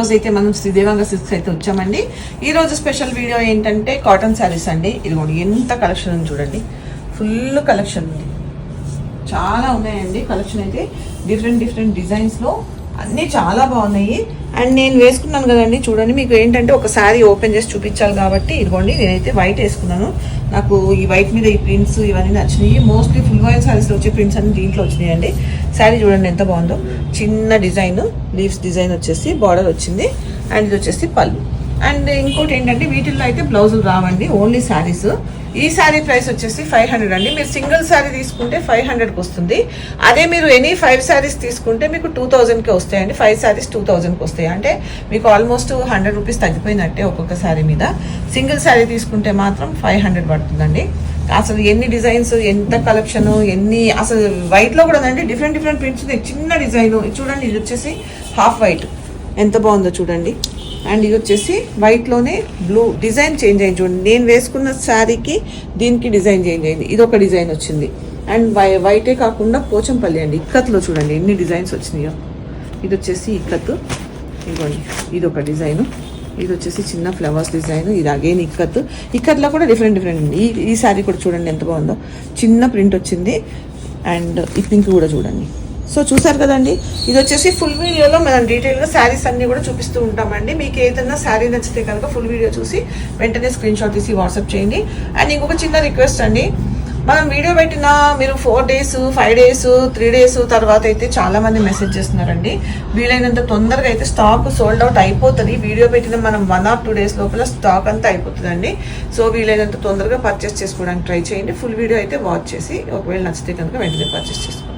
రోజు అయితే మనం శ్రీదేవంగ సిల్క్స్ అయితే వచ్చామండి. ఈ రోజు స్పెషల్ వీడియో ఏంటంటే కాటన్ శారీస్ అండి. ఇదిగోండి ఎంత కలెక్షన్ ఉంది చూడండి. ఫుల్ కలెక్షన్ ఉంది. చాలా ఉన్నాయండి కలెక్షన్ అయితే. డిఫరెంట్ డిఫరెంట్ డిజైన్స్లో అన్నీ చాలా బాగున్నాయి. అండ్ నేను వేసుకున్నాను కదండి చూడండి మీకు ఏంటంటే ఒక శారీ ఓపెన్ చేసి చూపించాలి కాబట్టి ఇదిగోండి నేనైతే వైట్ వేసుకున్నాను. నాకు ఈ వైట్ మీద ఈ ప్రింట్స్ ఇవన్నీ నచ్చినాయి. మోస్ట్లీ ఫుల్ వైల్ శారీస్లో వచ్చే ప్రింట్స్ అన్ని దీంట్లో వచ్చినాయండి. శారీ చూడండి ఎంత బాగుందో. చిన్న డిజైన్ లీవ్స్ డిజైన్ వచ్చేసి బార్డర్ వచ్చింది. అండ్ ఇది వచ్చేసి పళ్ళు. అండ్ ఇంకోటి ఏంటంటే వీటిల్లో అయితే బ్లౌజులు రావండి ఓన్లీ శారీస్. ఈ శారీ ప్రైస్ వచ్చేసి ఫైవ్ హండ్రెడ్ అండి. మీరు సింగిల్ శారీ తీసుకుంటే ఫైవ్ హండ్రెడ్కి వస్తుంది. అదే మీరు ఎనీ ఫైవ్ శారీస్ తీసుకుంటే మీకు టూ థౌజండ్కి వస్తాయండి. ఫైవ్ శారీస్ టూ థౌజండ్కి వస్తాయి. అంటే మీకు ఆల్మోస్ట్ హండ్రెడ్ రూపీస్ తగ్గిపోయినట్టే ఒక్కొక్క శారీ మీద. సింగిల్ శారీ తీసుకుంటే మాత్రం ఫైవ్ హండ్రెడ్ పడుతుందండి. అసలు ఎన్ని డిజైన్స్ ఎంత కలెక్షన్ ఎన్ని అసలు వైట్లో కూడా ఉందండి డిఫరెంట్ డిఫరెంట్ ప్రింట్స్ ఉన్నాయి. చిన్న డిజైన్. చూడండి ఇది వచ్చేసి హాఫ్ వైట్ ఎంత బాగుందో చూడండి. అండ్ ఇది వచ్చేసి వైట్లోనే బ్లూ డిజైన్ చేంజ్ అయింది చూడండి. నేను వేసుకున్న శారీకి దీనికి డిజైన్ చేంజ్ అయింది. ఇది ఒక డిజైన్ వచ్చింది. అండ్ వై వైటే కాకుండా పోచంపల్లి అండి. ఇక్కత్లో చూడండి ఎన్ని డిజైన్స్ వచ్చినాయో. ఇది వచ్చేసి ఇక్కత్ ఇదిగోండి. ఇది ఒక డిజైను ఇది వచ్చేసి చిన్న ఫ్లవర్స్ డిజైన్ ఇది అగైన్ ఇక్కత్ ఇక్కత్లో కూడా డిఫరెంట్ డిఫరెంట్ ఉంది. ఈ ఈ శారీ కూడా చూడండి ఎంత బాగుందో. చిన్న ప్రింట్ వచ్చింది. అండ్ ఈ పింక్ కూడా చూడండి. సో చూసారు కదండి. ఇది వచ్చేసి ఫుల్ వీడియోలో మనం డీటెయిల్గా శారీస్ అన్నీ కూడా చూపిస్తూ ఉంటామండి. మీకు ఏదైనా శారీ నచ్చితే కనుక ఫుల్ వీడియో చూసి వెంటనే స్క్రీన్ షాట్ తీసి వాట్సాప్ చేయండి. అండ్ ఇంకొక చిన్న రిక్వెస్ట్ అండి. మనం వీడియో పెట్టిన మీరు four days five days three days తర్వాత అయితే చాలా మంది మెసేజ్ చేస్తున్నారండి. వీలైనంత తొందరగా అయితే స్టాక్ సోల్డ్ అవుట్ అయిపోతుంది. వీడియో పెట్టిన మనం వన్ ఆర్ టూ డేస్ లోపల స్టాక్ అంతా అయిపోతుందండి. సో వీలైనంత తొందరగా పర్చేస్ చేసుకోవడానికి ట్రై చేయండి. ఫుల్ వీడియో అయితే వాచ్ చేసి ఒకవేళ నచ్చితే కనుక వెంటనే పర్చేస్ చేసుకోండి.